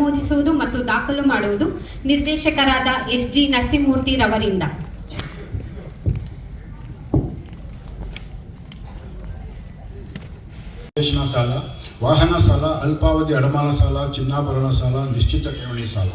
ಅನುಮೋದಿಸುವುದು ಮತ್ತು ದಾಖಲು ಮಾಡುವುದು ನಿರ್ದೇಶಕರಾದ ಎಸ್ ಜಿ ನರಸಿಂಹಮೂರ್ತಿ ರವರಿಂದ. ಸಾಲ, ವಾಹನ ಸಾಲ, ಅಲ್ಪಾವಧಿ ಅಡಮಾನ ಸಾಲ, ಚಿನ್ನಾಭರಣ ಸಾಲ, ನಿಶ್ಚಿತ ಠೇವಣಿ ಸಾಲ.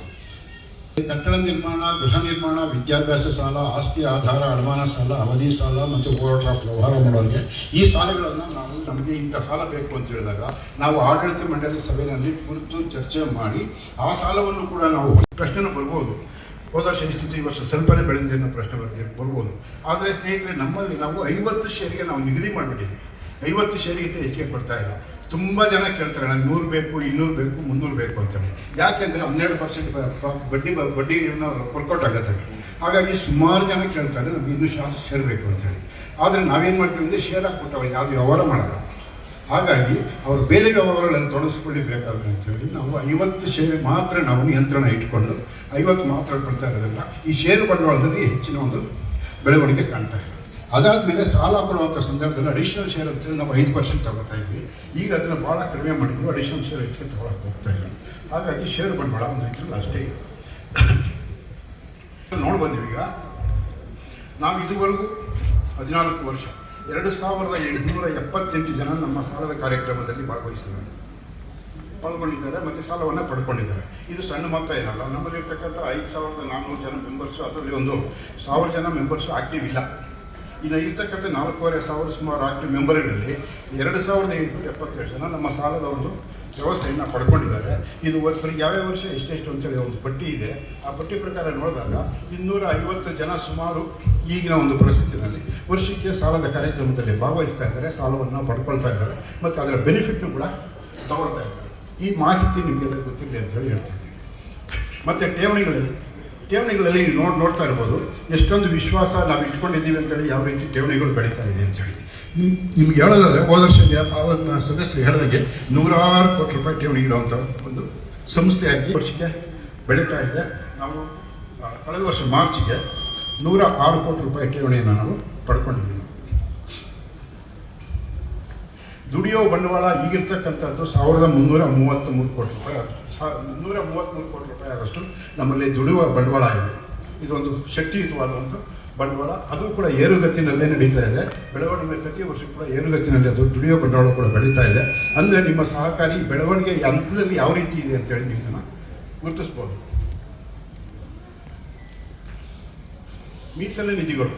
ಕಟ್ಟಡ ನಿರ್ಮಾಣ, ಗೃಹ ನಿರ್ಮಾಣ, ವಿದ್ಯಾಭ್ಯಾಸ ಸಾಲ, ಆಸ್ತಿ ಆಧಾರ, ಅಡಮಾನ ಸಾಲ, ಅವಧಿ ಸಾಲ ಮತ್ತು ಓವರ್ ವ್ಯವಹಾರ ಮಾಡೋರಿಗೆ ಈ ಸಾಲಗಳನ್ನು ನಾವು ನಮಗೆ ಇಂಥ ಸಾಲ ಬೇಕು ಅಂತ ಹೇಳಿದಾಗ ನಾವು ಆಡಳಿತ ಮಂಡಳಿ ಸಭೆಯಲ್ಲಿ ಕುರಿತು ಚರ್ಚೆ ಮಾಡಿ ಆ ಸಾಲವನ್ನು ಕೂಡ ನಾವು ಪ್ರಶ್ನೆನೂ ಬರ್ಬೋದು. ಹೋದ ವರ್ಷ ಇಷ್ಟಿತ್ತು, ಈ ವರ್ಷ ಸ್ವಲ್ಪನೇ ಬೆಳೆದಿದೆ ಅನ್ನೋ ಪ್ರಶ್ನೆ ಬರ್ಬೋದು. ಆದರೆ ಸ್ನೇಹಿತರೆ, ನಮ್ಮಲ್ಲಿ ನಾವು ಐವತ್ತು ಶೇರಿಗೆ ನಾವು ನಿಗದಿ ಮಾಡಿಬಿಟ್ಟಿದ್ದೀವಿ. ಐವತ್ತು ಶೇರಿಗೆ ಹೆಚ್ಚಿಗೆ ಕೊಡ್ತಾ ಇಲ್ಲ. ತುಂಬ ಜನ ಕೇಳ್ತಾರೆ ನನಗೆ ನೂರು ಬೇಕು, ಇನ್ನೂರು ಬೇಕು, ಮುನ್ನೂರು ಬೇಕು ಅಂತೇಳಿ ಯಾಕೆಂದರೆ ಹನ್ನೆರಡು ಪರ್ಸೆಂಟ್ ಬಡ್ಡಿ ಬಡ್ಡಿ ವರ್ಕೌಟ್ ಆಗತ್ತೆ ಹಾಗಾಗಿ ಸುಮಾರು ಜನ ಕೇಳ್ತಾರೆ ನಮ್ಗೆ ಇನ್ನೂ ಶಾಸ್ ಶೇರ್ ಬೇಕು ಅಂತೇಳಿ ಆದರೆ ನಾವೇನು ಮಾಡ್ತೀವಿ ಅಂದರೆ ಶೇರ್ ಹಾಕ್ಬಿಟ್ಟು ಅವ್ರು ಯಾವುದು ವ್ಯವಹಾರ ಮಾಡಲ್ಲ. ಹಾಗಾಗಿ ಅವರು ಬೇರೆ ವ್ಯವಹಾರಗಳನ್ನು ತೊಡಗಿಸ್ಕೊಳ್ಳಬೇಕಾದ್ರೆ ಅಂತೇಳಿ ನಾವು ಐವತ್ತು ಶೇರ್ ಮಾತ್ರ ನಾವು ನಿಯಂತ್ರಣ ಇಟ್ಕೊಂಡು ಐವತ್ತು ಮಾತ್ರ ಕೊಡ್ತಾ ಇರೋದಿಲ್ಲ ಈ ಷೇರು ಬಂಡವಾಳದಲ್ಲಿ ಹೆಚ್ಚಿನ ಒಂದು ಬೆಳವಣಿಗೆ ಕಾಣ್ತಾ ಇದೆ. ಅದಾದಮೇಲೆ ಸಾಲ ಕೊಡುವಂಥ ಸಂದರ್ಭದಲ್ಲಿ ಅಡಿಷನಲ್ ಶೇರ್ ಅಂತೇಳಿ ನಾವು ಐದು ಪರ್ಸೆಂಟ್ ತಗೋತಾ ಇದ್ವಿ. ಈಗ ಅದನ್ನು ಭಾಳ ಕಡಿಮೆ ಮಾಡಿದ್ವಿ. ಅಡಿಷನಲ್ ಶೇರ್ ಹೆಚ್ಚಿಗೆ ತಗೊಳಕ್ಕೆ ಹೋಗ್ತಾ ಇಲ್ಲ. ಹಾಗಾಗಿ ಶೇರ್ ಬಂಡವಾಳ ಒಂದು ರೀತಿಯಲ್ಲಿ ಅಷ್ಟೇ ಇದೆ. ನೋಡಿ ಬಂದೀವಿ ಈಗ ನಾವು ಇದುವರೆಗೂ ಹದಿನಾಲ್ಕು ವರ್ಷ, ಎರಡು ಸಾವಿರದ ಎಂಟುನೂರ ಎಪ್ಪತ್ತೆಂಟು ಜನ ನಮ್ಮ ಸಾಲದ ಕಾರ್ಯಕ್ರಮದಲ್ಲಿ ಭಾಗವಹಿಸಿದ್ದಾರೆ. ಪಾಲ್ಗೊಂಡಿದ್ದಾರೆ ಮತ್ತು ಸಾಲವನ್ನು ಪಡ್ಕೊಂಡಿದ್ದಾರೆ. ಇದು ಸಣ್ಣ ಮೊತ್ತ ಏನಲ್ಲ, ನಮ್ಮಲ್ಲಿರ್ತಕ್ಕಂಥ ಐದು ಸಾವಿರದ ನಾನ್ನೂರು ಜನ ಮೆಂಬರ್ಸು ಅದರಲ್ಲಿ ಒಂದು ಸಾವಿರ ಜನ ಮೆಂಬರ್ಸು ಆಕ್ಟಿವ್ ಇಲ್ಲ. ಇನ್ನು ಇರ್ತಕ್ಕಂಥ ನಾಲ್ಕೂವರೆ ಸಾವಿರ ಸುಮಾರು ಆಕ್ಟಿವ್ ಮೆಂಬರ್ಗಳಲ್ಲಿ ಎರಡು ಸಾವಿರದ ಎಂಟುನೂರ ಎಪ್ಪತ್ತೇಳು ಜನ ನಮ್ಮ ಸಾಲದ ಒಂದು ವ್ಯವಸ್ಥೆಯನ್ನು ಪಡ್ಕೊಂಡಿದ್ದಾರೆ. ಇದು ವರ್ಷ ಯಾವ್ಯಾವ ವರ್ಷ, ಎಷ್ಟೆಷ್ಟು ಅಂತೇಳಿ ಒಂದು ಪಟ್ಟಿ ಇದೆ. ಆ ಪಟ್ಟಿ ಪ್ರಕಾರ ನೋಡಿದಾಗ ಇನ್ನೂರ ಐವತ್ತು ಜನ ಸುಮಾರು ಈಗಿನ ಒಂದು ಪರಿಸ್ಥಿತಿನಲ್ಲಿ ವರ್ಷಕ್ಕೆ ಸಾಲದ ಕಾರ್ಯಕ್ರಮದಲ್ಲಿ ಭಾಗವಹಿಸ್ತಾ ಇದ್ದಾರೆ, ಸಾಲವನ್ನು ಪಡ್ಕೊಳ್ತಾ ಇದ್ದಾರೆ, ಮತ್ತು ಅದರ ಬೆನಿಫಿಟ್ನು ಕೂಡ ತಗೊಳ್ತಾ ಇದ್ದಾರೆ. ಈ ಮಾಹಿತಿ ನಿಮಗೆಲ್ಲ ಗೊತ್ತಿರಲಿ ಅಂತ ಹೇಳಿ ಹೇಳ್ತಾ ಇದ್ದೀವಿ ಮತ್ತು ಠೇವಣಿಗಳಲ್ಲಿ ಠೇವಣಿಗಳಲ್ಲಿ ನೋಡಿ ನೋಡ್ತಾ ಇರ್ಬೋದು, ಎಷ್ಟೊಂದು ವಿಶ್ವಾಸ ನಾವು ಇಟ್ಕೊಂಡಿದ್ದೀವಿ ಅಂತೇಳಿ ಯಾವ ರೀತಿ ಠೇವಣಿಗಳು ಬೆಳೀತಾ ಇದೆ ಅಂತೇಳಿ ನಿಮ್- ನಿಮ್ಗೆ ಹೇಳೋದಾದ್ರೆ ಹೋದ ವರ್ಷ ಅವನ್ನ ಸದಸ್ಯರು ಹೇಳಿದಂಗೆ ನೂರಾರು ಕೋಟಿ ರೂಪಾಯಿ ಠೇವಣಿ ಇಡುವಂಥ ಒಂದು ಸಂಸ್ಥೆಯಾಗಿ ವರ್ಷಕ್ಕೆ ಬೆಳೀತಾ ಇದೆ. ನಾವು ಕಳೆದ ವರ್ಷ ಮಾರ್ಚಿಗೆ ನೂರ ಆರು ಕೋಟಿ ರೂಪಾಯಿ ಠೇವಣಿಯನ್ನು ನಾವು ಪಡ್ಕೊಂಡಿದ್ದೀವಿ. ದುಡಿಯೋ ಬಂಡವಾಳ ಈಗಿರ್ತಕ್ಕಂಥದ್ದು ಸಾವಿರದ ಮುನ್ನೂರ ಮೂವತ್ತ್ಮೂರು ಕೋಟಿ ರೂಪಾಯಿ ಆಗುತ್ತೆ. ಸಾ ಮುನ್ನೂರ ಮೂವತ್ತ್ಮೂರು ಕೋಟಿ ರೂಪಾಯಿ ಆಗೋಷ್ಟು ನಮ್ಮಲ್ಲಿ ದುಡಿಯುವ ಬಂಡವಾಳ ಇದೆ. ಇದೊಂದು ಶಕ್ತಿಯುತವಾದ ಒಂದು ಬಂಡವಾಳ. ಅದು ಕೂಡ ಏರುಗತಿನಲ್ಲೇ ನಡೀತಾ ಇದೆ. ಬೆಳವಣಿಗೆ ಪ್ರತಿ ವರ್ಷ ಕೂಡ ಏರುಗತಿನಲ್ಲಿ ಅದು ದುಡಿಯೋ ಬಂಡವಾಳ ಕೂಡ ಬೆಳೀತಾ ಇದೆ. ಅಂದರೆ ನಿಮ್ಮ ಸಹಕಾರಿ ಬೆಳವಣಿಗೆ ಹಂತದಲ್ಲಿ ಯಾವ ರೀತಿ ಇದೆ ಅಂತ ಹೇಳಿ ಇದನ್ನು ಗುರುತಿಸ್ಬೋದು. ಮೀಸಲು ನಿಧಿಗಳು.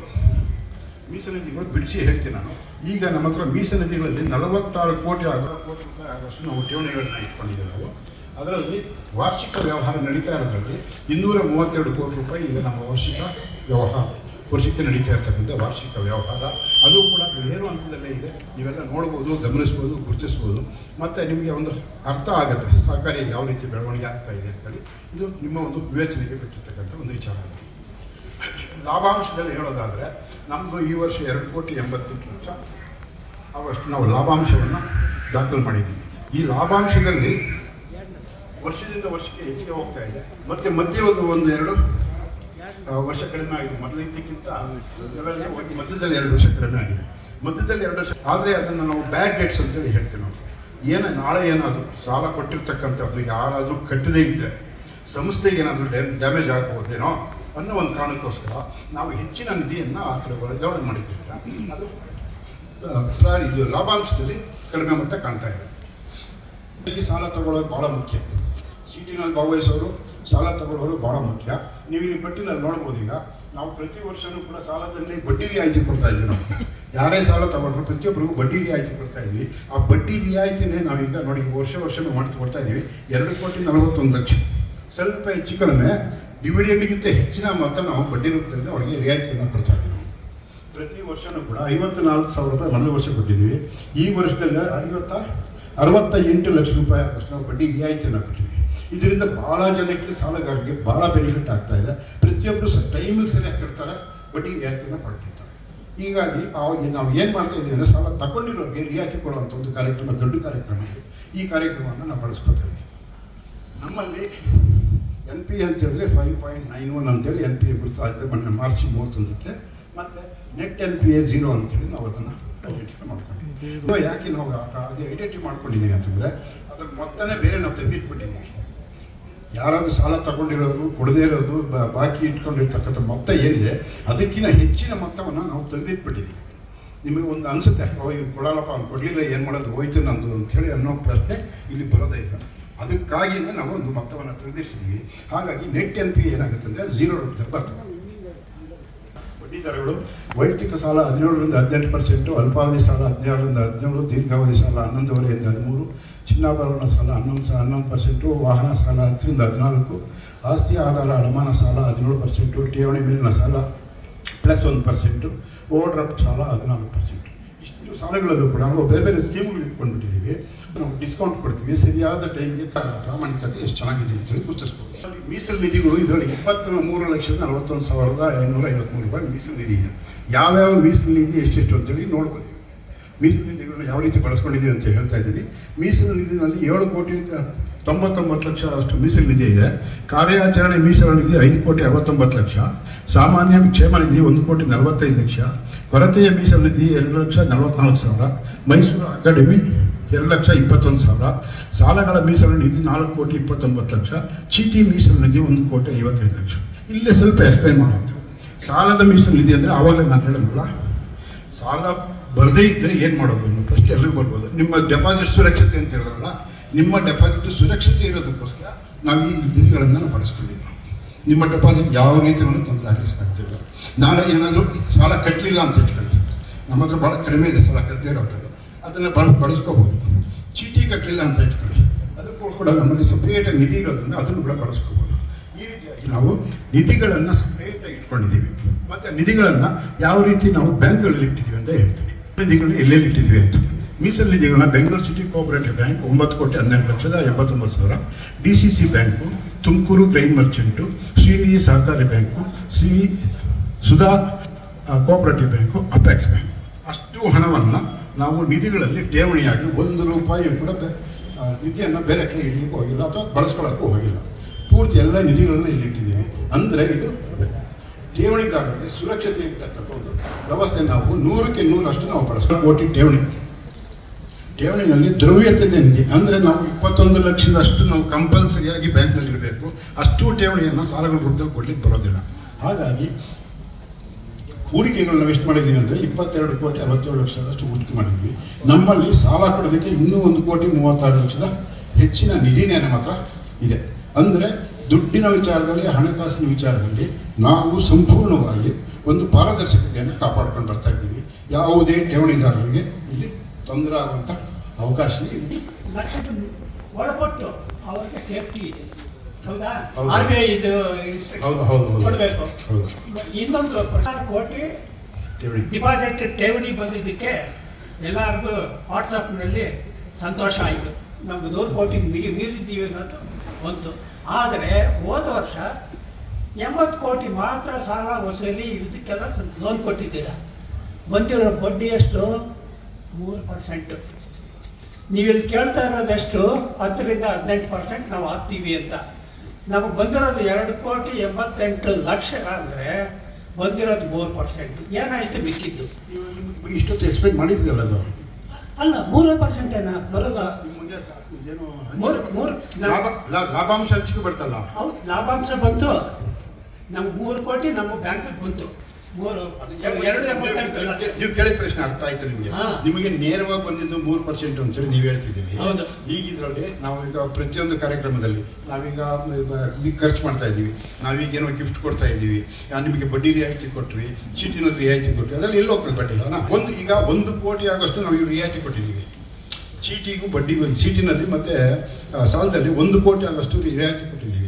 ಮೀಸಲು ನಿಧಿಗಳು ಬಿಡಿಸಿ ಹೇಳ್ತೀನಿ ನಾನು. ಈಗ ನಮ್ಮ ಹತ್ರ ಮೀಸಲು ನಿಧಿಗಳಲ್ಲಿ ನಲವತ್ತಾರು ಕೋಟಿ ಆಗೋ ಕೋಟಿ ರೂಪಾಯಿ ಆಗೋಷ್ಟು ನಾವು ಠೇವಣಿಗಳನ್ನ ಇಟ್ಕೊಂಡಿದ್ದೇವೆ ನಾವು. ಅದರಲ್ಲಿ ವಾರ್ಷಿಕ ವ್ಯವಹಾರ ನಡೀತಾ ಇರೋದ್ರಲ್ಲಿ ಇನ್ನೂರ ಮೂವತ್ತೆರಡು ಕೋಟಿ ರೂಪಾಯಿ ಈಗ ನಮ್ಮ ವಾರ್ಷಿಕ ವ್ಯವಹಾರ ವರ್ಷಕ್ಕೆ ನಡೀತಾ ಇರ್ತಕ್ಕಂಥ ವಾರ್ಷಿಕ ವ್ಯವಹಾರ. ಅದು ಕೂಡ ಏರು ಹಂತದಲ್ಲೇ ಇದೆ. ನೀವೆಲ್ಲ ನೋಡ್ಬೋದು, ಗಮನಿಸ್ಬೋದು, ಗುರುತಿಸ್ಬೋದು. ಮತ್ತು ನಿಮಗೆ ಒಂದು ಅರ್ಥ ಆಗುತ್ತೆ ಸಹಕಾರಿ ಯಾವ ರೀತಿ ಬೆಳವಣಿಗೆ ಆಗ್ತಾ ಇದೆ ಅಂತೇಳಿ. ಇದು ನಿಮ್ಮ ಒಂದು ವಿವೇಚನೆಗೆ ಬಿಟ್ಟಿರ್ತಕ್ಕಂಥ ಒಂದು ವಿಚಾರ ಲಾಭಾಂಶದಲ್ಲಿ ಹೇಳೋದಾದರೆ ನಮ್ಮದು ಈ ವರ್ಷ ಎರಡು ಕೋಟಿ ಎಂಬತ್ತು ಲಕ್ಷ. ಅವಷ್ಟು ನಾವು ಲಾಭಾಂಶವನ್ನು ದಾಖಲು ಮಾಡಿದ್ದೀವಿ. ಈ ಲಾಭಾಂಶದಲ್ಲಿ ವರ್ಷದಿಂದ ವರ್ಷಕ್ಕೆ ಹೆಚ್ಚಿಗೆ ಹೋಗ್ತಾ ಇದೆ. ಮತ್ತೆ ಮಧ್ಯೆ ಒಂದು ಒಂದು ಎರಡು ವರ್ಷ ಕಡಿಮೆ ಆಗಿದೆ. ಮೊದಲು ಇದ್ದಕ್ಕಿಂತ ಲೆವೆಲ್ಗೆ ಹೋಗಿ ಮಧ್ಯದಲ್ಲಿ ಎರಡು ವರ್ಷ ಕಡಿಮೆ ಆಗಿದೆ. ಮಧ್ಯದಲ್ಲಿ ಎರಡು ವರ್ಷ ಆದರೆ ಅದನ್ನು ನಾವು ಬ್ಯಾಡ್ ಡೇಟ್ಸ್ ಅಂತೇಳಿ ಹೇಳ್ತೀವಿ ನಾವು. ಏನು ನಾಳೆ ಏನಾದರೂ ಸಾಲ ಕೊಟ್ಟಿರ್ತಕ್ಕಂಥದ್ದು ಯಾರಾದರೂ ಕಟ್ಟದೇ ಇದ್ದರೆ ಸಂಸ್ಥೆಗೆ ಏನಾದರೂ ಡ್ಯಾಮೇಜ್ ಆಗ್ಬೋದೇನೋ ಅನ್ನೋ ಒಂದು ಕಾರಣಕ್ಕೋಸ್ಕರ ನಾವು ಹೆಚ್ಚಿನ ನಿಧಿಯನ್ನು ಆ ಕಡೆ ವರ್ಗಾವಣೆ ಮಾಡಿದ್ದೀವಿ. ಅದು ಇದು ಲಾಭಾಂಶದಲ್ಲಿ ಕಡಿಮೆ ಮಟ್ಟ ಕಾಣ್ತಾ ಇದೆ. ಈ ಸಾಲ ತಗೊಳ್ಳೋದು ಭಾಳ ಮುಖ್ಯ. ಸಿಟಿನಲ್ಲಿ ಭಾಗವಹಿಸೋರು ಸಾಲ ತಗೊಳ್ಳೋರು ಭಾಳ ಮುಖ್ಯ. ನೀವು ಇಲ್ಲಿ ಪಟ್ಟಿನಲ್ಲಿ ನೋಡ್ಬೋದು ಈಗ, ನಾವು ಪ್ರತಿ ವರ್ಷವೂ ಕೂಡ ಸಾಲದಲ್ಲಿ ಬಡ್ಡಿ ರಿಯಾಯಿತಿ ಕೊಡ್ತಾ ಇದ್ದೀವಿ ನಾವು. ಯಾರೇ ಸಾಲ ತಗೊಂಡ್ರು ಪ್ರತಿಯೊಬ್ಬರಿಗೂ ಬಡ್ಡಿ ರಿಯಾಯಿತಿ ಕೊಡ್ತಾ ಇದ್ವಿ ಆ ಬಡ್ಡಿ ರಿಯಾಯಿತಿನೇ ನಾವೀಗ ನೋಡಿ ವರ್ಷ ವರ್ಷವೂ ಮಾಡ್ತಾ ಕೊಡ್ತಾ ಇದ್ದೀವಿ. ಎರಡು ಕೋಟಿ ನಲವತ್ತೊಂದು ಲಕ್ಷ. ಸ್ವಲ್ಪ ಹೆಚ್ಚು ಕಡಿಮೆ ಡಿವಿಡೆಂಡ್ಗಿಂತ ಹೆಚ್ಚಿನ ಮೊತ್ತ ನಾವು ಬಡ್ಡಿ ರೂಪದಲ್ಲಿ ಅವರಿಗೆ ರಿಯಾಯಿತಿಯನ್ನು ಕೊಡ್ತಾ ಇದ್ದೀವಿ. ಪ್ರತಿ ವರ್ಷನೂ ಕೂಡ ಐವತ್ತು ನಾಲ್ಕು ಸಾವಿರ ರೂಪಾಯಿ ಒಂದು ವರ್ಷ ಕೊಟ್ಟಿದ್ವಿ ಈ ವರ್ಷದಲ್ಲಿ ಐವತ್ತ ಅರವತ್ತ ಎಂಟು ಲಕ್ಷ ರೂಪಾಯಿ ಅಷ್ಟು ನಾವು ಬಡ್ಡಿ ರಿಯಾಯಿತಿಯನ್ನು ಕೊಟ್ಟಿದ್ವಿ ಇದರಿಂದ ಭಾಳ ಜನಕ್ಕೆ ಸಾಲಗಾರರಿಗೆ ಭಾಳ ಬೆನಿಫಿಟ್ ಆಗ್ತಾ ಇದೆ. ಪ್ರತಿಯೊಬ್ಬರು ಸಹ ಟೈಮಿಗೆ ಸರಿಯಾಗಿ ಕಟ್ತಾರೆ, ಬಡ್ಡಿ ರಿಯಾಯಿತಿಯನ್ನು ಪಡ್ಕೊಳ್ತಾರೆ ಹೀಗಾಗಿ ಅವಾಗ ನಾವು ಏನು ಮಾಡ್ತಾ ಇದ್ದೀವಿ ಅಂದರೆ ಸಾಲ ತಗೊಂಡಿರೋರಿಗೆ ರಿಯಾಯಿತಿ ಕೊಡುವಂಥ ಒಂದು ಕಾರ್ಯಕ್ರಮ, ದೊಡ್ಡ ಕಾರ್ಯಕ್ರಮ. ಇದೆ ಈ ಕಾರ್ಯಕ್ರಮವನ್ನು ನಾವು ಬಳಸ್ಕೊತಾ ಇದ್ದೀವಿ. ನಮ್ಮಲ್ಲಿ ಎನ್ ಪಿ ಅಂತ ಹೇಳಿದ್ರೆ ಫೈವ್ ಪಾಯಿಂಟ್ ನೈನ್ ಒನ್ ಅಂತೇಳಿ ಎನ್ ಪಿ ಎ ಮೊನ್ನೆ ಮಾರ್ಚ್ ಮೂವತ್ತೊಂದಕ್ಕೆ. ಮತ್ತು net N P A zero ಅಂತೇಳಿ ನಾವು ಅದನ್ನು ಐಡೆಂಟಿಫೈ ಮಾಡ್ಕೊಂಡಿದ್ದೀವಿ. ಯಾಕೆ ನಾವು ಅದು ಐಡೆಂಟಿಫೈ ಮಾಡ್ಕೊಂಡಿದ್ದೀವಿ ಅಂತಂದರೆ ಅದ್ರ ಮೊತ್ತನೇ ಬೇರೆ ನಾವು ತೆಗೆದಿಟ್ಬಿಟ್ಟಿದ್ದೀವಿ ಯಾರಾದರೂ ಸಾಲ ತಗೊಂಡಿರೋದು, ಕೊಡದೇ ಇರೋದು ಬಾಕಿ ಇಟ್ಕೊಂಡಿರ್ತಕ್ಕಂಥ ಮೊತ್ತ ಏನಿದೆ, ಅದಕ್ಕಿಂತ ಹೆಚ್ಚಿನ ಮೊತ್ತವನ್ನು ನಾವು ತೆಗೆದಿಟ್ಬಿಟ್ಟಿದ್ದೀವಿ. ನಿಮಗೆ ಒಂದು ಅನಿಸುತ್ತೆ, ಓ ಇವ್ನು ಕೊಡಲ್ಲಪ್ಪ ಅವ್ನು ಕೊಡಲಿಲ್ಲ, ಏನು ಮಾಡೋದು, ಹೋಯ್ತು ನಂದು ಅಂಥೇಳಿ ಅನ್ನೋ ಪ್ರಶ್ನೆ ಇಲ್ಲಿ ಬರೋದೇ ಇಲ್ಲ. ಅದಕ್ಕಾಗಿಯೇ ನಾವು ಒಂದು ಮೊತ್ತವನ್ನು ತೆಗೆದಿರಿಸಿದ್ವಿ ಹಾಗಾಗಿ ನೆಟ್ ಎನ್ ಪಿ ಏನಾಗುತ್ತೆ ಅಂದರೆ ಝೀರೋ ಬರ್ತವೆ ಬಡ್ಡಿ ದರಗಳು ವೈಯಕ್ತಿಕ ಸಾಲ ಹದಿನೇಳರಿಂದ ಹದಿನೆಂಟು ಪರ್ಸೆಂಟು, ಅಲ್ಪಾವಧಿ ಸಾಲ ಹದಿನೇಳರಿಂದ ಹದಿನೇಳು, ದೀರ್ಘಾವಧಿ ಸಾಲ ಹನ್ನೊಂದುವರೆಯಿಂದ ಹದಿಮೂರು, ಚಿನ್ನಾಭರಣ ಸಾಲ ಹನ್ನೊಂದು ಸಹ ಹನ್ನೊಂದು ಪರ್ಸೆಂಟು, ವಾಹನ ಸಾಲ ಹತ್ತರಿಂದ ಹದಿನಾಲ್ಕು, ಆಸ್ತಿ ಆಧಾರ ಅಡಮಾನ ಸಾಲ ಹದಿನೇಳು ಪರ್ಸೆಂಟು, ಠೇವಣಿ ಮೇಲಿನ ಸಾಲ ಪ್ಲಸ್ ಒಂದು ಪರ್ಸೆಂಟು ಓವರ್ ಡ್ರಾಫ್ಟ್ ಸಾಲ ಹದಿನಾಲ್ಕು ಪರ್ಸೆಂಟ್. ಇಷ್ಟು ಸಾಲಗಳಲ್ಲೂ ಕೂಡ ನಾವು ಬೇರೆ ಬೇರೆ ಸ್ಕೀಮ್ಗಳು ಇಟ್ಕೊಂಡ್ಬಿಟ್ಟಿದ್ದೀವಿ. ನಾವು ಡಿಸ್ಕೌಂಟ್ ಕೊಡ್ತೀವಿ. ಸರಿಯಾದ ಟೈಮ್ಗೆ ಪ್ರಾಮಾಣಿಕತೆ ಎಷ್ಟು ಚೆನ್ನಾಗಿದೆ ಅಂತೇಳಿ ಗುರುತಿಸ್ಬೋದು. ಮೀಸಲು ನಿಧಿಗಳು ಇದರಲ್ಲಿ ಇಪ್ಪತ್ತ ಮೂರು ಲಕ್ಷದ ನಲವತ್ತೊಂದು ಸಾವಿರದ ಐನೂರ ಐವತ್ತ್ಮೂರು ರೂಪಾಯಿ ಮೀಸಲು ನಿಧಿ ಇದೆ. ಯಾವ್ಯಾವ ಮೀಸಲು ನಿಧಿ ಎಷ್ಟೆಷ್ಟು ಅಂತೇಳಿ ನೋಡ್ಬೋದು. ಮೀಸಲು ನಿಧಿಗಳನ್ನ ಯಾವ ರೀತಿ ಬಳಸ್ಕೊಂಡಿದ್ದೀವಿ ಅಂತ ಹೇಳ್ತಾ ಇದ್ದೀನಿ. ಮೀಸಲು ನಿಧಿನಲ್ಲಿ ಏಳು ಕೋಟಿ, ತೊಂಬತ್ತೊಂಬತ್ತು ಲಕ್ಷ ಅಷ್ಟು ಮೀಸಲು ನಿಧಿ ಇದೆ. ಕಾರ್ಯಾಚರಣೆ ಮೀಸಲು ನಿಧಿ ಐದು ಕೋಟಿ ಅರವತ್ತೊಂಬತ್ತು ಲಕ್ಷ. ಸಾಮಾನ್ಯ ಕ್ಷೇಮ ನಿಧಿ ಒಂದು ಕೋಟಿ ನಲವತ್ತೈದು ಲಕ್ಷ. ಕೊರತೆಯ ಮೀಸಲು ನಿಧಿ ಎರಡು ಲಕ್ಷ ನಲವತ್ತ್ನಾಲ್ಕು ಸಾವಿರ. ಮೈಸೂರು ಅಕಾಡೆಮಿ ಎರಡು ಲಕ್ಷ ಇಪ್ಪತ್ತೊಂದು ಸಾವಿರ. ಸಾಲಗಳ ಮೀಸಲು ನಿಧಿ ನಾಲ್ಕು ಕೋಟಿ ಇಪ್ಪತ್ತೊಂಬತ್ತು ಲಕ್ಷ. ಚೀಟಿ ಮೀಸಲು ನಿಧಿ ಒಂದು ಕೋಟಿ ಐವತ್ತೈದು ಲಕ್ಷ. ಇಲ್ಲೇ ಸ್ವಲ್ಪ ಎಕ್ಸ್ಪ್ಲೈನ್ ಮಾಡೋದು ಸಾಲದ ಮೀಸಲು ನಿಧಿ ಅಂದರೆ ಆವಾಗಲೇ ನಾನು ಹೇಳಿದ್ನಲ್ಲ ಸಾಲ ಬರದೇ ಇದ್ದರೆ ಏನು ಮಾಡೋದು ಅನ್ನೋ ಪ್ರಶ್ನೆ ಎಲ್ಲರಿಗೂ ಬರ್ಬೋದು. ನಿಮ್ಮ ಡೆಪಾಸಿಟ್ ಸುರಕ್ಷತೆ ಅಂತ ಹೇಳಿದ್ರಲ್ಲ ನಿಮ್ಮ ಡೆಪಾಸಿಟ್ ಸುರಕ್ಷತೆ ಇರೋದಕ್ಕೋಸ್ಕರ ನಾವು ಈ ನಿಧಿಗಳನ್ನು ನಾವು ಬಳಸ್ಕೊಂಡಿದ್ದೀವಿ. ನಿಮ್ಮ ಡೆಪಾಸಿಟ್ ಯಾವ ರೀತಿಯೂ ತೊಂದರೆ ಆಗಲಿ ಸಾಧ್ಯ ಇಲ್ಲ. ನಾಳೆ ಏನಾದರೂ ಸಾಲ ಕಟ್ಟಲಿಲ್ಲ ಅಂತ ಇಟ್ಕೊಳ್ಳಿ. ನಮ್ಮ ಹತ್ರ ಭಾಳ ಕಡಿಮೆ ಇದೆ ಸಾಲ ಕಟ್ಟದೇ ಇರೋದು ಅದನ್ನು ಬಳ ಬಳಸ್ಕೋಬೋದು. ಚೀಟಿ ಕಟ್ಟಲಿಲ್ಲ ಅಂತ ಇಟ್ಕೊಳ್ಳಿ. ಅದಕ್ಕೂ ಕೂಡ ನಮ್ಮಲ್ಲಿ ಸಪ್ರೇಟಾಗಿ ನಿಧಿ ಇರೋದ್ರಿಂದ ಅದನ್ನು ಕೂಡ ಬಳಸ್ಕೋಬೋದು. ಈ ರೀತಿಯಾಗಿ ನಾವು ನಿಧಿಗಳನ್ನು ಸಪ್ರೇಟಾಗಿ ಇಟ್ಕೊಂಡಿದ್ದೀವಿ. ಮತ್ತು ನಿಧಿಗಳನ್ನು ಯಾವ ರೀತಿ ನಾವು ಬ್ಯಾಂಕ್ಗಳಲ್ಲಿ ಇಟ್ಟಿದ್ದೀವಿ ಅಂತ ಹೇಳ್ತೀನಿ. ನಿಧಿಗಳನ್ನ ಎಲ್ಲೆಲ್ಲಿ ಇಟ್ಟಿದ್ದೀವಿ ಅಂತ. ಮೀಸಲು ನಿಧಿಗಳನ್ನ ಬೆಂಗಳೂರು ಸಿಟಿ ಕೋಆಪರೇಟಿವ್ ಬ್ಯಾಂಕ್ ಒಂಬತ್ತು ಕೋಟಿ ಹನ್ನೆರಡು ಲಕ್ಷದ ಎಂಬತ್ತೊಂಬತ್ತು ಸಾವಿರ. D C C bank, Tumakuru grain merchant, Shrinidhi Sahakari bank, Shri Sudha cooperative bank, apex bank. ಅಷ್ಟು ಹಣವನ್ನು ನಾವು ನಿಧಿಗಳಲ್ಲಿ ಠೇವಣಿಯಾಗಿ ಒಂದು ರೂಪಾಯಿ ಕೂಡ ನಿಧಿಯನ್ನು ಬೇರೆ ಕಡೆ ಇಡಲಿಕ್ಕೆ ಹೋಗಿಲ್ಲ ಅಥವಾ ಬಳಸ್ಕೊಳ್ಳೋಕ್ಕೂ ಹೋಗಿಲ್ಲ. ಪೂರ್ತಿ ಎಲ್ಲ ನಿಧಿಗಳನ್ನು ಇಲ್ಲಿಟ್ಟಿದ್ದೀವಿ ಅಂದರೆ ಇದು ಠೇವಣಿದಾರರಿಗೆ ಸುರಕ್ಷತೆ ಇರ್ತಕ್ಕಂಥ ಒಂದು ವ್ಯವಸ್ಥೆ ನಾವು ನೂರಕ್ಕೆ ನೂರಷ್ಟು ನಾವು ಬಳಸ್ಕೊಂಡು ಕೋಟಿ ಠೇವಣಿ. ಠೇವಣಿನಲ್ಲಿ ದ್ರವ್ಯತೆ ನಿಧಿ. ಅಂದರೆ ನಾವು ಇಪ್ಪತ್ತೊಂದು ಲಕ್ಷದಷ್ಟು ನಾವು ಕಂಪಲ್ಸರಿಯಾಗಿ ಬ್ಯಾಂಕ್ನಲ್ಲಿ ಇರಬೇಕು ಅಷ್ಟು ಠೇವಣಿಯನ್ನು ಸಾಲಗಳ ರೂಪದಲ್ಲಿ ಕೊಡ್ಲಿಕ್ಕೆ ಬರೋದಿಲ್ಲ. ಹಾಗಾಗಿ ಹೂಡಿಕೆಗಳು ನಾವು ಎಷ್ಟು ಮಾಡಿದ್ದೀವಿ ಅಂದರೆ ಇಪ್ಪತ್ತೆರಡು ಕೋಟಿ, ಅರವತ್ತೇಳು ಲಕ್ಷದಷ್ಟು ಹೂಡಿಕೆ ಮಾಡಿದ್ವಿ ನಮ್ಮಲ್ಲಿ ಸಾಲ ಕೊಡೋದಕ್ಕೆ ಇನ್ನೂ ಒಂದು ಕೋಟಿ, ಮೂವತ್ತಾರು ಲಕ್ಷದ ಹೆಚ್ಚಿನ ನಿಧಿನೇ ನಮ್ಮ ಹತ್ರ ಇದೆ. ಅಂದರೆ ದುಡ್ಡಿನ ವಿಚಾರದಲ್ಲಿ, ಹಣಕಾಸಿನ ವಿಚಾರದಲ್ಲಿ ನಾವು ಸಂಪೂರ್ಣವಾಗಿ ಒಂದು ಪಾರದರ್ಶಕತೆಯನ್ನು ಕಾಪಾಡ್ಕೊಂಡು ಬರ್ತಾ ಇದ್ದೀವಿ. ಯಾವುದೇ ಠೇವಣಿದಾರರಿಗೆ ಇಲ್ಲಿ ತೊಂದರೆ ಆಗುವಂಥ ಅವಕಾಶ ಒಳಪಟ್ಟು ಅವರಿಗೆ ಸೇಫ್ಟಿ ಇದೆ. ಹೌದಾ? ಹೌದು. ಆರ್ ಬಿ ಐ ಇದು ಹೌದು ಹೌದು ಹೌದು. ಕೊಡಬೇಕು. ಇನ್ನೊಂದು ಕೋಟಿ ಡಿಪಾಸಿಟ್ ಠೇವಣಿ ಬಂದಿದ್ದಕ್ಕೆ ಎಲ್ಲರಿಗೂ ವಾಟ್ಸಪ್ನಲ್ಲಿ ಸಂತೋಷ ಆಯಿತು. ನಮ್ಗೆ ನೂರು ಕೋಟಿ ಮೀರಿ ಮೀರಿದ್ದೀವಿ ಅನ್ನೋದು ಒಂದು. ಆದರೆ ಹೋದ ವರ್ಷ ಎಂಬತ್ತು ಕೋಟಿ ಮಾತ್ರ ಸಾಲ ವಸೂಲಿ ಇದಕ್ಕೆಲ್ಲ ಲೋನ್ ಕೊಟ್ಟಿದ್ದೀರಾ? ಬಂದಿರೋ ಬಡ್ಡಿ ಎಷ್ಟು? ಮೂರು ಪರ್ಸೆಂಟು ನೀವಿಲ್ಲಿ ಕೇಳ್ತಾ ಇರೋದಷ್ಟು? ಹತ್ತರಿಂದ ಹದಿನೆಂಟು ಪರ್ಸೆಂಟ್ ನಾವು ಹಾಕ್ತೀವಿ ಅಂತ. ನಮಗೆ ಬಂದಿರೋದು ಎರಡು ಕೋಟಿ ಎಂಬತ್ತೆಂಟು ಲಕ್ಷ ಅಂದರೆ ಬಂದಿರೋದು ಮೂರು ಪರ್ಸೆಂಟ್ ಏನಾಯ್ತು ಮಿಕ್ಕಿದ್ದು ನಿಮ್ಗೆ ಇಷ್ಟೊತ್ತು ಎಕ್ಸ್ಪೆಕ್ಟ್ ಮಾಡಿದ್ದೀರಲ್ಲ ಅದು? ಅಲ್ಲ ಮೂರು ಪರ್ಸೆಂಟ್ ಏನ? ಬರೋದ ಲಾಭಾಂಶ ಹಂಚಿಕೆ ಬರ್ತಲ್ಲ ಹೌದು ಲಾಭಾಂಶ ಬಂತು. ನಮ್ಗೆ ಮೂರು ಕೋಟಿ ನಮ್ಮ ಬ್ಯಾಂಕಿಗೆ ಬಂತು. ಮೂರು. ಎರಡು ಎಂಬತ್ತೆಂಟು ನೀವು ಕೇಳಿದ ಪ್ರಶ್ನೆ ಅರ್ಥ ಆಯ್ತು ನಿಮಗೆ. ನಿಮಗೆ ನೇರವಾಗಿ ಬಂದಿದ್ದು ಮೂರು ಪರ್ಸೆಂಟ್ ಅಂತೇಳಿ ನೀವು ಹೇಳ್ತಿದ್ದೀವಿ ಹೌದು. ಈಗ ಇದರಲ್ಲಿ ನಾವು ಈಗ ಪ್ರತಿಯೊಂದು ಕಾರ್ಯಕ್ರಮದಲ್ಲಿ ನಾವೀಗ ಇದಕ್ಕೆ ಖರ್ಚು ಮಾಡ್ತಾ ಇದ್ದೀವಿ. ನಾವೀಗ ಏನೋ ಗಿಫ್ಟ್ ಕೊಡ್ತಾ ಇದ್ದೀವಿ. ನಿಮಗೆ ಬಡ್ಡಿ ರಿಯಾಯಿತಿ ಕೊಟ್ವಿ ಚೀಟಿನಲ್ಲಿ ರಿಯಾಯಿತಿ ಕೊಟ್ವಿ ಅದರಲ್ಲಿ ಎಲ್ಲಿ ಹೋಗ್ತದೆ ಬಡ್ಡಿ? ಅಲ್ಲ ಒಂದು ಈಗ ಒಂದು ಕೋಟಿ ಆಗೋಷ್ಟು ನಾವು ಈಗ ರಿಯಾಯಿತಿ ಕೊಟ್ಟಿದ್ದೀವಿ. ಚೀಟಿಗೂ ಬಡ್ಡಿ ಚೀಟಿನಲ್ಲಿ ಮತ್ತೆ ಸಾಲದಲ್ಲಿ ಒಂದು ಕೋಟಿ ಆಗೋಷ್ಟು ರಿಯಾಯಿತಿ ಕೊಟ್ಟಿದ್ದೀವಿ.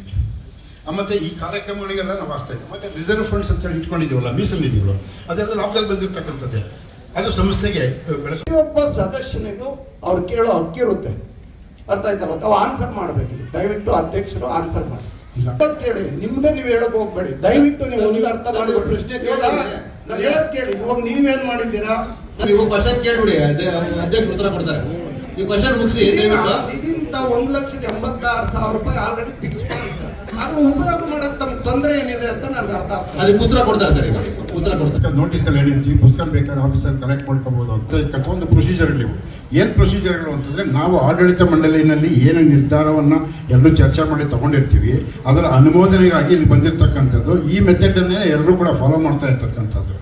ಮತ್ತೆ ಈ ಕಾರ್ಯಕ್ರಮಗಳಿಗೆಲ್ಲ ನಾವು ಆಗ್ತಾ ಇದ್ದೀವಿ. ಮತ್ತೆ ರಿಸರ್ವ್ ಫಂಡ್ಸ್ ಅಂತ ಹೇಳಿ ಇಟ್ಕೊಂಡಿದ್ದೀವಲ್ಲ ಮೀಸಲು ನಿಧಿಗಳು ಅದೆಲ್ಲ ಲಾಭದಲ್ಲಿ ಬಂದಿರತಕ್ಕಂಥದ್ದೇ. ಅದು ಸಂಸ್ಥೆಗೆ ಪ್ರತಿಯೊಬ್ಬ ಸದಸ್ಯನಿಗೂ ಅವ್ರು ಕೇಳೋ ಹಕ್ಕಿರುತ್ತೆ ಅರ್ಥ ಆಯ್ತಲ್ಲ ತಾವು ಆನ್ಸರ್ ಮಾಡಬೇಕು. ದಯವಿಟ್ಟು ಅಧ್ಯಕ್ಷರು ಆನ್ಸರ್ ಮಾಡಿ. ಕೇಳಿ. ನಿಮ್ದೇ ನೀವು ಹೇಳಕ್ ಹೋಗ್ಬೇಡಿ. ದಯವಿಟ್ಟು ನೀವು ಒಂದು ಅರ್ಥ ಮಾಡಿ ಪ್ರಶ್ನೆ. ನಾನು ಹೇಳೋದ್ ಕೇಳಿ. ಇವಾಗ ನೀವೇನ್ ಮಾಡಿದ್ದೀರಾ? ಸರ್ ಇವಾಗ ಕ್ವಶನ್ ಕೇಳ್ಬಿಡಿ. ಅದೇ ಅಧ್ಯಕ್ಷ ಉತ್ತರ ಕೊಡ್ತಾರೆ. ಈ ಕ್ವಶನ್ ಮುಗಿಸಿ ದಯವಿಟ್ಟು. ಒಂದು ಒಂದ್ ಲಕ್ಷದ ಎಂಬತ್ತಾರು ಸಾವಿರ ರೂಪಾಯಿ ಆಲ್ರೆಡಿ ಫಿಕ್ಸ್ ಮಾಡಿದ್ದಾರೆ. ಅದ್ರ ಉಪಯೋಗ ಮಾಡಕ್ ತಮ್ಗೆ ತೊಂದರೆ ಏನಿದೆ ಅಂತ ನನಗೆ ಅರ್ಥ ಆಗ್ತದೆ. ಅದಕ್ಕೆ ಉತ್ತರ ಕೊಡ್ತಾರೆ ಸರ್ ಈಗ. ಉತ್ತರ ಕೊಡ್ತಾರೆ. ನೋಟಿಸ್ಗಳು ಹೇಳಿರ್ತೀವಿ ಪುಸ್ತಕ ಬೇಕಾದ್ರೆ ಆಫೀಸರ್ ಕಲೆಕ್ಟ್ ಮಾಡ್ಕೋಬಹುದು ಅಂತ. ಒಂದು ಪ್ರೊಸೀಜರ್ ನೀವು ಏನು ಪ್ರೊಸೀಜರ್ಗಳು ಅಂತಂದರೆ ನಾವು ಆಡಳಿತ ಮಂಡಳಿನಲ್ಲಿ ಏನು ನಿರ್ಧಾರವನ್ನು ಎಲ್ಲರೂ ಚರ್ಚೆ ಮಾಡಿ ತಗೊಂಡಿರ್ತೀವಿ ಅದರ ಅನುಮೋದನೆಗಾಗಿ ಇಲ್ಲಿ ಬಂದಿರತಕ್ಕಂಥದ್ದು ಈ ಮೆಥಡನ್ನೇ ಎಲ್ಲರೂ ಕೂಡ ಫಾಲೋ ಮಾಡ್ತಾ ಇರ್ತಕ್ಕಂಥದ್ದು.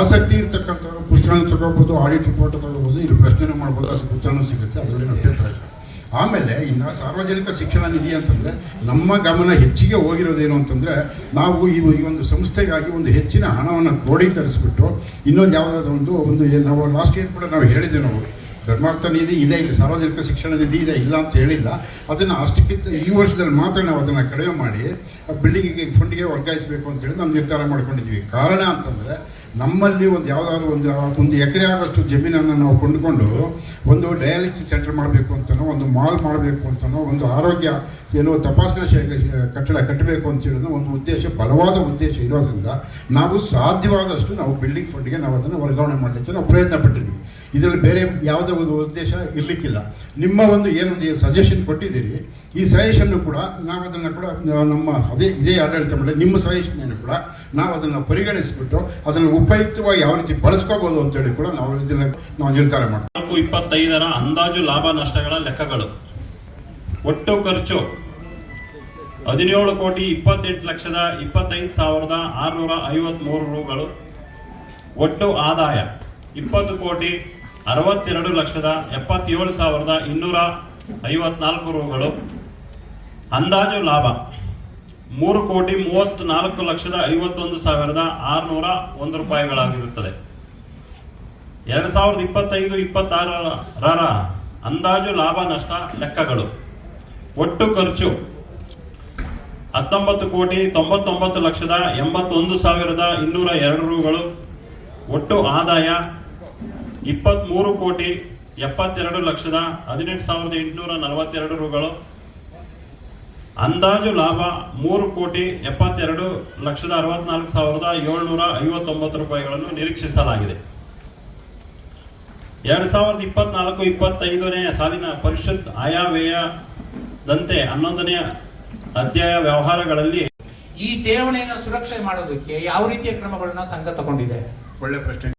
ಆಸಕ್ತಿ ಇರ್ತಕ್ಕಂಥವ್ರು ಪುಸ್ತಕನ ತಗೋಬೋದು ಆಡಿಟ್ ರಿಪೋರ್ಟ್ ತಗೋಬೋದು ಇಲ್ಲಿ ಪ್ರಶ್ನೆ ಮಾಡ್ಬೋದು ಅದು ಪುಸ್ತಕ ಸಿಗುತ್ತೆ ಅದರಲ್ಲಿ ಅಭ್ಯಂತರ. ಇಲ್ಲ ಆಮೇಲೆ ಇನ್ನು ಸಾರ್ವಜನಿಕ ಶಿಕ್ಷಣ ನಿಧಿ ಅಂತಂದರೆ ನಮ್ಮ ಗಮನ ಹೆಚ್ಚಿಗೆ ಹೋಗಿರೋದೇನು ಅಂತಂದರೆ ನಾವು ಈ ಒಂದು ಸಂಸ್ಥೆಗಾಗಿ ಒಂದು ಹೆಚ್ಚಿನ ಹಣವನ್ನು ಕ್ರೋಢೀಕರಿಸ್ಬಿಟ್ಟು ಇನ್ನೊಂದು ಯಾವುದಾದ್ರು ಒಂದು ಒಂದು ನಾವು ಲಾಸ್ಟ್ ಇಯರ್ ಕೂಡ ನಾವು ಹೇಳಿದ್ದೇವೆ ನಾವು. ಧರ್ಮಾರ್ಥ ನಿಧಿ ಇದೆ ಇಲ್ಲ, ಸಾರ್ವಜನಿಕ ಶಿಕ್ಷಣ ನಿಧಿ ಇದೆ, ಇಲ್ಲ ಅಂತ ಹೇಳಿಲ್ಲ. ಅದನ್ನು ಅಷ್ಟಕ್ಕಿಂತ ಈ ವರ್ಷದಲ್ಲಿ ಮಾತ್ರ ನಾವು ಅದನ್ನು ಕಡಿಮೆ ಮಾಡಿ ಬಿಲ್ಡಿಂಗಿಗೆ ಫಂಡಿಗೆ ವರ್ಗಾಯಿಸಬೇಕು ಅಂತೇಳಿ ನಾವು ನಿರ್ಧಾರ ಮಾಡ್ಕೊಂಡಿದ್ವಿ ಕಾರಣ ಅಂತಂದರೆ ನಮ್ಮಲ್ಲಿ ಒಂದು ಯಾವುದಾದ್ರು ಒಂದು ಒಂದು ಎಕರೆ ಆಗೋಷ್ಟು ಜಮೀನನ್ನು ನಾವು ಕೊಂಡುಕೊಂಡು ಒಂದು ಡಯಾಲಿಸಿಸ್ ಸೆಂಟರ್ ಮಾಡಬೇಕು ಅಂತನೋ, ಒಂದು ಮಾಲ್ ಮಾಡಬೇಕು ಅಂತನೋ, ಒಂದು ಆರೋಗ್ಯ ಏನೋ ತಪಾಸಣಾ ಕಟ್ಟಡ ಕಟ್ಟಬೇಕು ಅಂತ ಹೇಳೋದು ಒಂದು ಉದ್ದೇಶ, ಬಲವಾದ ಉದ್ದೇಶ ಇರೋದ್ರಿಂದ ನಾವು ಸಾಧ್ಯವಾದಷ್ಟು ನಾವು ಬಿಲ್ಡಿಂಗ್ ಫಂಡ್ಗೆ ನಾವು ಅದನ್ನು ವರ್ಗಾವಣೆ ಮಾಡಲಿಕ್ಕೆ ನಾವು ಪ್ರಯತ್ನ ಪಟ್ಟಿದ್ದೀವಿ. ಇದರಲ್ಲಿ ಬೇರೆ ಯಾವುದೇ ಒಂದು ಉದ್ದೇಶ ಇರಲಿಕ್ಕಿಲ್ಲ. ನಿಮ್ಮ ಒಂದು ಏನೊಂದು ಸಜೆಷನ್ ಕೊಟ್ಟಿದ್ದೀರಿ, ಈ ಸಜೆಷನ್ನು ಕೂಡ ನಾವು ಅದನ್ನು ಕೂಡ ನಮ್ಮ ಅದೇ, ಇದೇ ಆಡಳಿತ ಮೇಲೆ ನಿಮ್ಮ ಸಜೆಷನ್ ಕೂಡ ನಾವು ಅದನ್ನು ಪರಿಗಣಿಸಿಬಿಟ್ಟು ಅದನ್ನು ಉಪಯುಕ್ತವಾಗಿ ಯಾವ ರೀತಿ ಬಳಸ್ಕೋಬೋದು ಅಂತೇಳಿ ಕೂಡ ನಾವು ಇದನ್ನು, ನಾವು ನಿರ್ಧಾರ ಮಾಡ್ತೀವಿ. ನಾಲ್ಕು ಇಪ್ಪತ್ತೈದರ ಅಂದಾಜು ಲಾಭ ನಷ್ಟಗಳ ಲೆಕ್ಕಗಳು. ಒಟ್ಟು ಖರ್ಚು ಹದಿನೇಳು ಕೋಟಿ ಇಪ್ಪತ್ತೆಂಟು ಲಕ್ಷದ ಇಪ್ಪತ್ತೈದು ಸಾವಿರದ ಆರುನೂರ ಐವತ್ಮೂರು ರೂಗಳು. ಒಟ್ಟು ಆದಾಯ ಇಪ್ಪತ್ತು ಕೋಟಿ ಅರವತ್ತೆರಡು ಲಕ್ಷದ ಎಪ್ಪತ್ತೇಳು ಸಾವಿರದ ಇನ್ನೂರ ಐವತ್ನಾಲ್ಕು ರೂಗಳು. ಅಂದಾಜು ಲಾಭ ಮೂರು ಕೋಟಿ ಮೂವತ್ತು ನಾಲ್ಕು ಲಕ್ಷದ ಐವತ್ತೊಂದು ಸಾವಿರದ ಆರುನೂರ ಒಂದು ರೂಪಾಯಿಗಳಾಗಿರುತ್ತದೆ. ಎರಡು ಸಾವಿರದ ಇಪ್ಪತ್ತೈದು, ಇಪ್ಪತ್ತಾರರ ಅಂದಾಜು ಲಾಭ ನಷ್ಟ ಲೆಕ್ಕಗಳು. ಒಟ್ಟು ಖರ್ಚು ಹತ್ತೊಂಬತ್ತು ಕೋಟಿ ತೊಂಬತ್ತೊಂಬತ್ತು ಲಕ್ಷದ ಎಂಬತ್ತೊಂದು ಸಾವಿರದ ಇನ್ನೂರ ಎರಡು ರೂಗಳು. ಒಟ್ಟು ಆದಾಯ ಇಪ್ಪತ್ತ್ಮೂರು ಕೋಟಿ ಎಪ್ಪತ್ತೆರಡು ಲಕ್ಷದ ಹದಿನೆಂಟು ಸಾವಿರದ ಎಂಟುನೂರ ನಲವತ್ತೆರಡು ರೂಗಳು. ಅಂದಾಜು ಲಾಭ ಮೂರು ಕೋಟಿ ಎಪ್ಪತ್ತೆರಡು ಲಕ್ಷದ ಅರವತ್ನಾಲ್ಕು ಸಾವಿರದ ಏಳ್ನೂರ ಐವತ್ತೊಂಬತ್ತು ರೂಪಾಯಿಗಳನ್ನು ನಿರೀಕ್ಷಿಸಲಾಗಿದೆ. ಎರಡು ಸಾವಿರದ ಇಪ್ಪತ್ನಾಲ್ಕು, ಇಪ್ಪತ್ತೈದನೇ ಸಾಲಿನ ಪರಿಷತ್ ಆಯವ್ಯಯದಂತೆ ಹನ್ನೊಂದನೆಯ ಅಧ್ಯಾಯ ವ್ಯವಹಾರಗಳಲ್ಲಿ ಈ ಠೇವಣಿಯನ್ನು ಸುರಕ್ಷೆ ಮಾಡೋದಕ್ಕೆ ಯಾವ ರೀತಿಯ ಕ್ರಮಗಳನ್ನ ಸಂಘ ತಗೊಂಡಿದೆ? ಒಳ್ಳೆ ಪ್ರಶ್ನೆ.